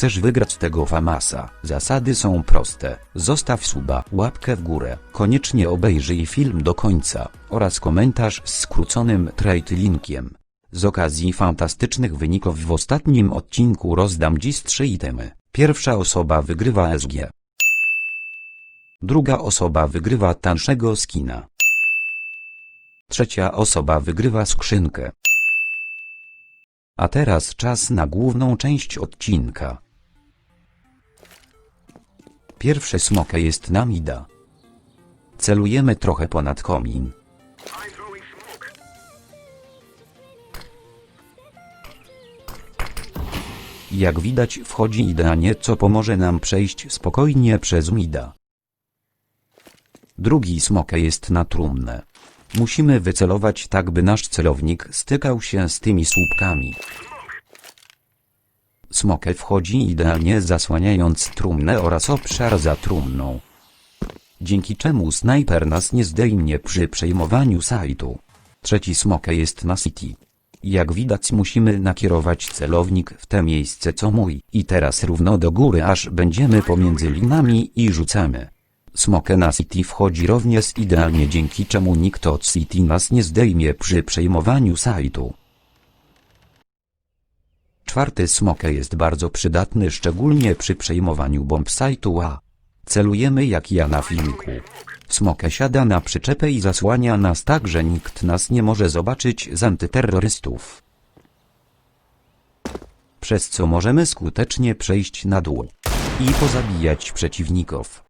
chcesz wygrać tego Famasa. Zasady są proste. Zostaw suba, łapkę w górę, koniecznie obejrzyj film do końca oraz komentarz z skróconym trade linkiem. Z okazji fantastycznych wyników w ostatnim odcinku rozdam dziś trzy itemy. Pierwsza osoba wygrywa SG. Druga osoba wygrywa tańszego skina. Trzecia osoba wygrywa skrzynkę. A teraz czas na główną część odcinka. Pierwsze smoke jest na mida. Celujemy trochę ponad komin. Jak widać wchodzi idealnie co pomoże nam przejść spokojnie przez mida. Drugi smoke jest na trumnę. Musimy wycelować tak by nasz celownik stykał się z tymi słupkami. Smoke wchodzi idealnie zasłaniając trumnę oraz obszar za trumną. Dzięki czemu snajper nas nie zdejmie przy przejmowaniu sajtu. Trzeci smoke jest na city. Jak widać musimy nakierować celownik w te miejsce co mój i teraz równo do góry aż będziemy pomiędzy linami i rzucamy. Smoke na City wchodzi również idealnie dzięki czemu nikt od City nas nie zdejmie przy przejmowaniu sajtu. Czwarty smoke jest bardzo przydatny szczególnie przy przejmowaniu bomb sajtu A. Celujemy jak ja na filmiku. Smoke siada na przyczepę i zasłania nas tak, że nikt nas nie może zobaczyć z antyterrorystów. Przez co możemy skutecznie przejść na dół i pozabijać przeciwników.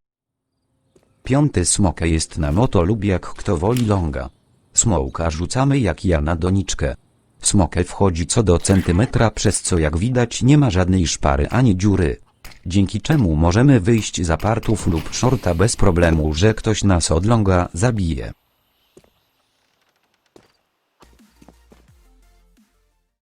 Piąty smoke jest na moto lub jak kto woli longa. Smoka rzucamy jak ja na doniczkę. Smoke wchodzi co do centymetra przez co jak widać nie ma żadnej szpary ani dziury. Dzięki czemu możemy wyjść z apartów lub shorta bez problemu, że ktoś nas od longa zabije.